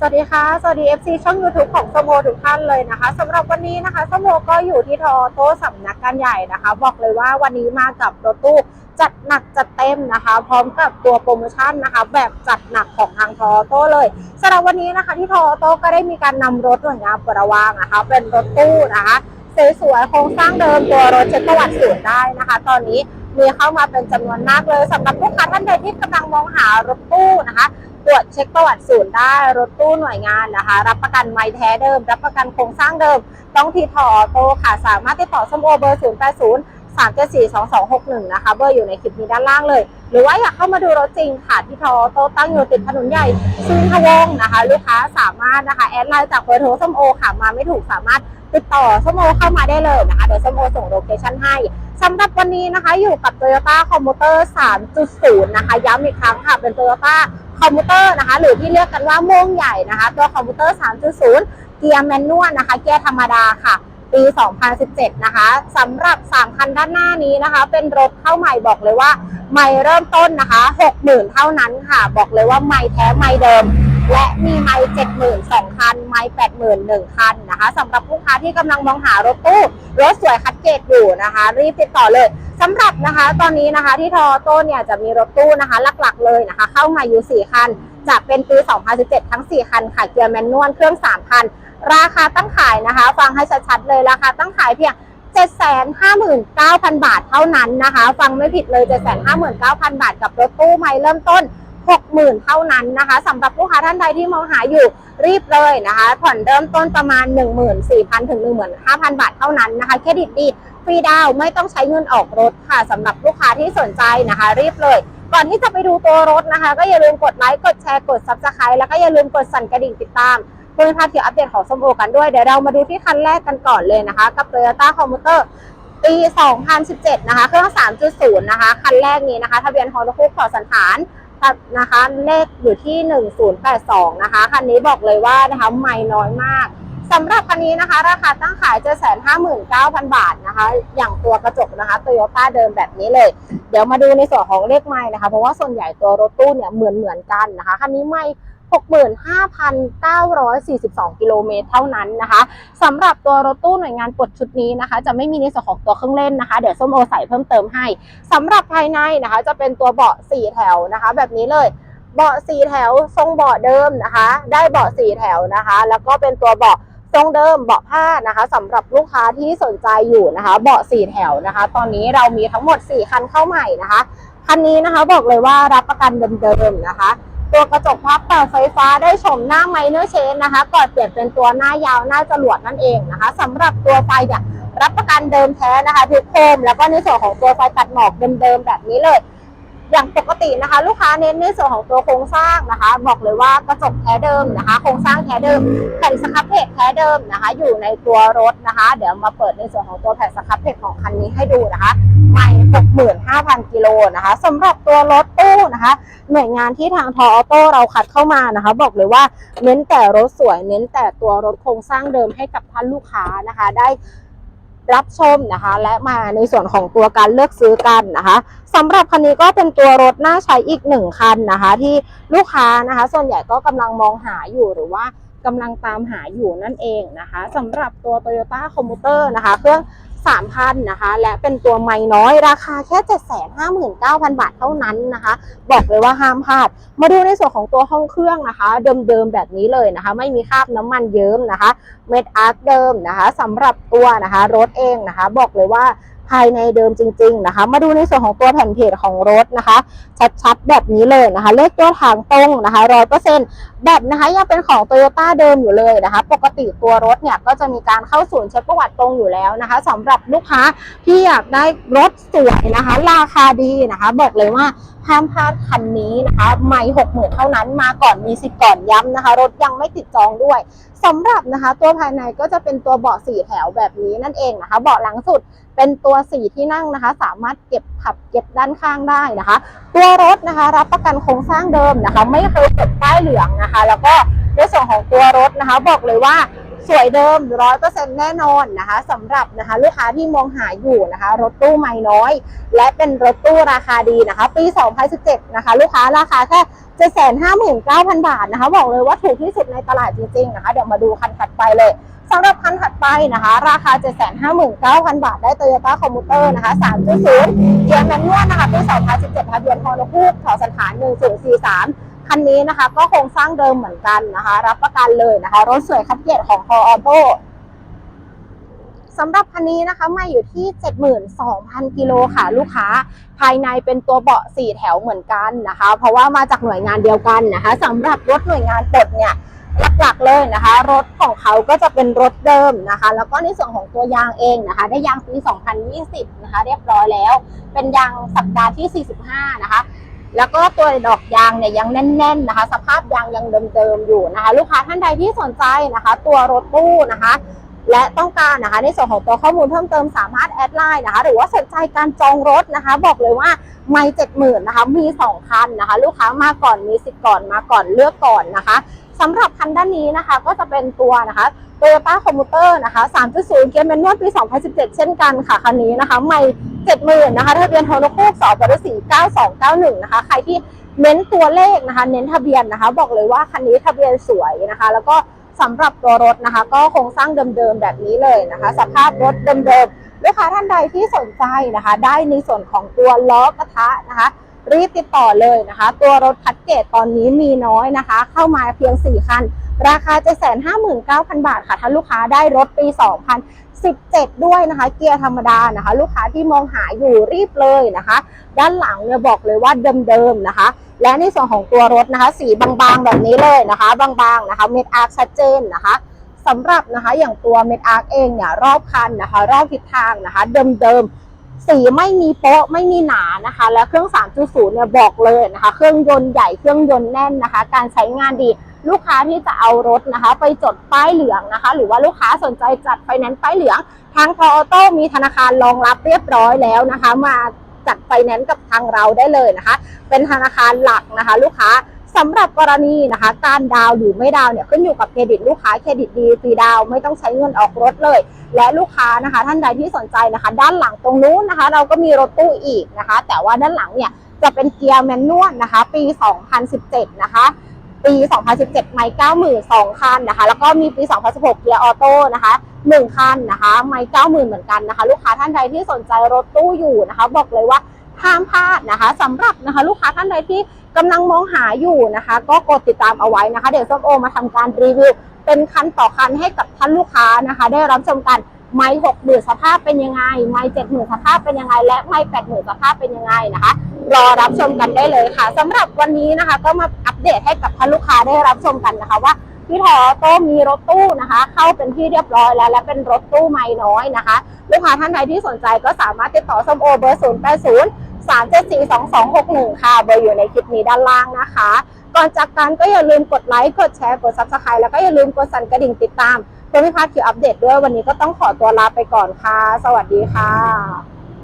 สวัสดีค่ะ สวัสดี FC ช่อง YouTube ของสโมทุกท่านเลยนะคะสำหรับวันนี้นะคะสโมก็อยู่ที่ทอโต้สำนักการใหญ่นะคะ บอกเลยว่าวันนี้มากับรถตู้จัดหนักจัดเต็มนะคะ พร้อมกับตัวโปรโมชั่นนะคะ แบบจัดหนักของทางทอโต้เลยสำหรับวันนี้นะคะ ที่ทอโต้ก็ได้มีการนำรถหน่วยงานประวางนะคะ เป็นรถตู้นะคะสวยๆโครงสร้างเดิมตัวรถเช็คประวัติศูนย์ได้นะคะ ตอนนี้มีเข้ามาเป็นจำนวนมากเลยสำหรับลูกค้าท่านใดที่กำลังมองหารถตู้นะคะ ตรวจเช็คประวัติศูนย์ได้รถตู้หน่วยงานนะคะ รับประกันไม้แท้เดิม รับประกันโครงสร้างเดิม ต้องที่ทอโตค่ะ สามารถติดต่อสมโอเบอร์ 0 8 0 3 7 4 2 2 6 1 นะคะ เบอร์อยู่ในคลิปนี้ด้านล่างเลย หรือว่าอยากเข้ามาดูรถจริงค่ะ ที่ทอโตตั้งอยู่ติดถนนใหญ่ซุนทวงนะคะ ลูกค้าสามารถนะคะ แอดไลน์จากเบอร์โทรสมโอค่ะมาไม่ถูกสามารถติดต่อสมโอเข้ามาได้เลยนะคะ เดี๋ยวสมโอส่งโลเคชั่นให้สำหรับวันนี้นะคะอยู่กับ Toyota Commuter 3.0 นะคะ ย้ำอีกครั้งค่ะ เป็น Toyota Commuter นะคะ หรือที่เรียกกันว่าโม่งใหญ่นะคะ ตัว Commuter 3.0 เกียร์แมนนวลนะคะ เกียร์ธรรมดาค่ะ ปี 2017 นะคะสำหรับ 3 คันด้านหน้านี้นะคะ เป็นรถเข้าใหม่บอกเลยว่าใหม่เริ่มต้นนะคะ 60,000 เท่านั้นค่ะ บอกเลยว่าใหม่แท้ใหม่เดิม และมีไม้70,000 2คัน ไม้80,000 1คันนะคะสำหรับลูกค้าที่กำลังมองหารถตู้รถสวยคัดเกรดอยู่นะคะ รีบติดต่อเลยสำหรับนะคะตอนนี้นะคะที่ทอโต้เนี่ยจะมีรถตู้นะคะ หลักๆเลยนะคะ เข้ามาอยู่ 4 คัน จะเป็นปี 2017 ทั้ง 4 คันค่ะเกียร์แมนนวลเครื่อง 3 คัน ราคาตั้งขายนะคะ ฟังให้ชัดๆเลยราคาตั้งขายเพียง759,000 บาทเท่านั้นนะคะ ฟังไม่ผิดเลย 759,000 บาทกับรถตู้ใหม่เริ่มต้น 60,000 เท่านั้นนะคะสำหรับลูกค้าท่านใดที่มองหาอยู่รีบเลยนะคะ ผ่อนเริ่มต้นประมาณ 14,000 ถึง 15,000 บาทเท่านั้นนะคะ เครดิตดีฟรีดาวไม่ต้องใช้เงินออกรถค่ะสำหรับลูกค้าที่สนใจนะคะ รีบเลย ก่อนที่จะไปดูตัวรถนะคะ ก็อย่าลืมกดไลค์กดแชร์กด subscribe แล้วก็อย่าลืมกดสั่นกระดิ่งติดตาม พื่อไม่พลาดข่าวอัปเดตของสมโอกันด้วย เดี๋ยวเรามาดูที่คันแรกกันก่อนเลยนะคะ กับ Toyota Commuter ปี 2017 นะคะ เครื่อง 3.0 นะคะ คันแรกนี้นะคะ ทะเบียนฮอลคูขอสันฐานนะคะ เลขอยู่ที่ 1082 นะคะ คันนี้บอกเลยว่านะคะไม่น้อยมากสำหรับคันนี้นะคะ ราคาตั้งขาย759,000บาทนะคะ อย่างตัวกระจกนะคะโตโยต้าเดิมแบบนี้เลย เดี๋ยวมาดูในส่วนของเลขไม้นะคะ เพราะว่าส่วนใหญ่ตัวรถตู้เนี่ยเหมือนเหมือนๆกันนะคะ คันนี้ไม่ 65,942 กิโลเมตรเท่านั้นนะคะสำหรับตัวรถตู้หน่วยงานปลดชุดนี้นะคะ จะไม่มีในส่วนของตัวเครื่องเล่นนะคะ เดี๋ยวส้มโอใส่เพิ่มเติมให้สำหรับภายในนะคะ จะเป็นตัวเบาะ4แถวนะคะ แบบนี้เลยเบาะ4แถวทรงเบาะเดิมนะคะ ได้เบาะ4แถวนะคะ แล้วก็เป็นตัวเบาะทรงเดิมเบาะผ้านะคะสำหรับลูกค้าที่สนใจอยู่นะคะ เบาะ4แถวนะคะ ตอนนี้เรามีทั้งหมด 4 คันเข้าใหม่นะคะคันนี้นะคะบอกเลยว่ารับประกันเดิมๆนะคะ ตัวกระจกพับเปิดไฟฟ้าได้ชมหน้าไมเนอร์เชนนะคะก่อนเปลี่ยนเป็นตัวหน้ายาวหน้าจรวดนั่นเองนะคะสำหรับตัวไฟเนี่ยรับประกันเดิมแท้นะคะทุกโคมแล้วก็ในส่วนของตัวไฟตัดหมอกเดิมๆแบบนี้เลย อย่างปกตินะคะ ลูกค้าเน้นในส่วนของตัวโครงสร้างนะคะ บอกเลยว่ากระจกแท้เดิมนะคะ โครงสร้างแท้เดิมแผ่นสครับเพจแท้เดิมนะคะ อยู่ในตัวรถนะคะ เดี๋ยวมาเปิดในส่วนของตัวแผ่นสครับเพจของคันนี้ให้ดูนะคะไม่65,000กิโลนะคะสำหรับตัวรถ นะคะหน่วยงานที่ทางทอออโต้เราคัดเข้ามานะคะ บอกเลยว่าเน้นแต่รถสวย เน้นแต่ตัวรถโครงสร้างเดิมให้กับท่านลูกค้านะคะ ได้รับชมนะคะ และมาในส่วนของตัวการเลือกซื้อกันนะคะสำหรับคันนี้ก็เป็นตัวรถน่าใช้อีกหนึ่งคันนะคะ ที่ลูกค้านะคะ ส่วนใหญ่ก็กำลังมองหาอยู่หรือว่ากำลังตามหาอยู่นั่นเองนะคะสำหรับตัว Toyota Commuter นะคะ เครื่อง 3,000นะคะ และเป็นตัวไม้น้อยราคาแค่ 759,000 บาทเท่านั้นนะคะ บอกเลยว่าห้ามพลาด มาดูในส่วนของตัวห้องเครื่องนะคะ เดิมๆแบบนี้เลยนะคะ ไม่มีคราบน้ำมันเยิ้มนะคะ เม็ดอาร์คเดิมนะคะสำหรับตัวนะคะรถเองนะคะ บอกเลยว่า ภายในเดิมจริง ๆนะคะ มาดูในส่วนของตัวแผ่นเพจของรถนะคะ ชัดๆแบบนี้เลยนะคะ เลขตัวทางตรงนะคะร้อยเปอร์เซ็นต์แบบนะคะยังเป็นของโตโยต้าเดิมอยู่เลยนะคะ ปกติตัวรถเนี่ยก็จะมีการเข้าศูนย์เช็คประวัติตรงอยู่แล้วนะคะสำหรับลูกค้าที่อยากได้รถสวยนะคะ ราคาดีนะคะ บอกเลยว่า ห้ามพลาดคันนี้นะคะไม่หกหมื่นเท่านั้นมาก่อนมีสิทธิ์ก่อนย้ำนะคะ รถยังไม่ติดจองด้วยสำหรับนะคะ ตัวภายในก็จะเป็นตัวเบาะสี่แถวแบบนี้นั่นเองนะคะ เบาะหลังสุดเป็นตัวสี่ที่นั่งนะคะ สามารถเก็บขับเก็บด้านข้างได้นะคะ ตัวรถนะคะ รับประกันโครงสร้างเดิมนะคะ ไม่เคยเก็บป้ายเหลืองนะคะ แล้วก็ในส่วนของตัวรถนะคะ บอกเลยว่า สวยเดิมร้อยเปอร์เซ็นต์แน่นอนนะคะสำหรับนะคะลูกค้าที่มองหาอยู่นะคะ รถตู้ไม่น้อย และเป็นรถตู้ราคาดีนะคะ ปี 2017 นะคะ ลูกค้าราคาแค่759,000บาทนะคะ บอกเลยว่าถูกที่สุดในตลาดจริงๆนะคะเดี๋ยวมาดูคันถัดไปเลยสำหรับคันถัดไปนะคะ ราคา 759,000 บาท ได้ Toyota Commuter นะคะ3.0เกียร์แมนนวลนะคะปี2017ทะเบียนฮอนคูกถอสันฐาน1043 คันนี้นะคะ ก็คงสร้างเดิมเหมือนกันนะคะ รับประกันเลยนะคะ รถสวยคัดเกียรของ h อ Auto สำหรับคันนี้นะคะมาอยู่ที่ 72,000 กิโลค่ะ ลูกค้าภายในเป็นตัวเบาะ 4 แถวเหมือนกันนะคะ เพราะว่ามาจากหน่วยงานเดียวกันนะคะสำหรับรถหน่วยงานปลดเนี่ยหลักๆเลยนะคะ รถของเขาก็จะเป็นรถเดิมนะคะ แล้วก็ในส่วนของตัวยางเองนะคะ ได้ยางปี 2020 นะคะ เรียบร้อยแล้ว เป็นยางสัปดาห์ที่ 45 นะคะ แล้วก็ตัวดอกยางเนี่ยยังแน่น ๆนะคะ สภาพยางยังเดิมๆอยู่นะคะ ลูกค้าท่านใดที่สนใจนะคะ ตัวรถตู้นะคะ และต้องการนะคะในส่วนของตัวข้อมูลเพิ่มเติมสามารถแอดไลน์นะคะ หรือว่าสนใจการจองรถนะคะ บอกเลยว่าไม่เจ็ดหมื่นนะคะมีสองคันนะคะ ลูกค้ามาก่อนมีสิทธิ์ก่อนมาก่อนเลือกก่อนนะคะ สำหรับคันด้านนี้นะคะก็จะเป็นตัวนะคะ Toyota Commuter นะคะ 3.0 เกียร์แมนนวลปี 2017 เช่นกันค่ะ คันนี้นะคะไม่70,000นะคะทะเบียนโทรโคกสบร4 9291 นะคะ ใครที่เน้นตัวเลขนะคะ เน้นทะเบียนนะคะ บอกเลยว่าคันนี้ทะเบียนสวยนะคะ แล้วก็สำหรับตัวรถนะคะ ก็โครงสร้างเดิมๆแบบนี้เลยนะคะ สภาพรถเดิมๆลูกค้าท่านใดที่สนใจนะคะ ได้ในส่วนของตัวล้อกระทะนะคะ รีบติดต่อเลยนะคะ ตัวรถคัดเกตตอนนี้มีน้อยนะคะ เข้ามาเพียง 4 คัน ราคา 759,000 บาทค่ะ ถ้าลูกค้าได้รถปี 2017 ด้วยนะคะ เกียร์ธรรมดานะคะ ลูกค้าที่มองหาอยู่รีบเลยนะคะ ด้านหลังเนี่ยบอกเลยว่าเดิมๆนะคะ และในส่วนของตัวรถนะคะ สีบางๆแบบนี้เลยนะคะ บางๆนะคะ เม็ดอาร์คชัดเจนนะคะสำหรับนะคะอย่างตัวเม็ดอาร์คเองเนี่ยรอบคันนะคะ รอบทิศทางนะคะ เดิมๆ สีไม่มีโป๊ะไม่มีหนานะคะ และเครื่อง 3.0 เนี่ยบอกเลยนะคะ เครื่องยนต์ใหญ่เครื่องยนต์แน่นนะคะ การใช้งานดีลูกค้าที่จะเอารถนะคะ ไปจดป้ายเหลืองนะคะ หรือว่าลูกค้าสนใจจัดไฟแนนซ์ป้ายเหลืองทางพอออโต้มีธนาคารรองรับเรียบร้อยแล้วนะคะ มาจัดไฟแนนซ์กับทางเราได้เลยนะคะ เป็นธนาคารหลักนะคะ ลูกค้า สำหรับกรณีนะคะ การดาวหรือไม่ดาวเนี่ยขึ้นอยู่กับเครดิตลูกค้าเครดิตดีฟรีดาวไม่ต้องใช้เงินออกรถเลย และลูกค้านะคะ ท่านใดที่สนใจนะคะ ด้านหลังตรงนู้นนะคะ เราก็มีรถตู้อีกนะคะ แต่ว่าด้านหลังเนี่ยจะเป็นเกียร์แมนนวลนะคะ ปี 2017 นะคะ ปี 2017 ไม่90,000 2คันนะคะ แล้วก็มีปี 2016 เกียร์ออโต้นะคะ1คันนะคะ ไม่90,000 เหมือนกันนะคะ ลูกค้าท่านใดที่สนใจรถตู้อยู่นะคะ บอกเลยว่า ห้ามพลาดนะคะสำหรับนะคะลูกค้าท่านใดที่กำลังมองหาอยู่นะคะ ก็กดติดตามเอาไว้นะคะ เดี๋ยวส้มโอมาทำการรีวิว เป็นคันต่อคันให้กับท่านลูกค้านะคะ ได้รับชมกันไม้หกหมื่นสภาพเป็นยังไง ไม้เจ็ดหมื่นสภาพเป็นยังไง และไม้แปดหมื่นสภาพเป็นยังไงนะคะ รอรับชมกันได้เลยค่ะสำหรับวันนี้นะคะ ก็มาอัปเดตให้กับท่านลูกค้าได้รับชมกันนะคะว่าพี่ทอโต้มีรถตู้นะคะ เข้าเป็นที่เรียบร้อยแล้ว และเป็นรถตู้ไม่น้อยนะคะ ลูกค้าท่านใดที่สนใจก็สามารถติดต่อส้มโอเบอร์ศูนย์แปดศูนย์ สามเจ็ดสี่สองสองหกหนึ่งค่ะ เบอร์อยู่ในคลิปนี้ด้านล่างนะคะ ก่อนจากกันก็อย่าลืมกดไลค์ กดแชร์ กดซับสไครต์แล้วก็อย่าลืมกดสั่นกระดิ่งติดตามเพื่อไม่พลาดคลิปอัปเดตด้วยวันนี้ก็ต้องขอตัวลาไปก่อนค่ะ สวัสดีค่ะ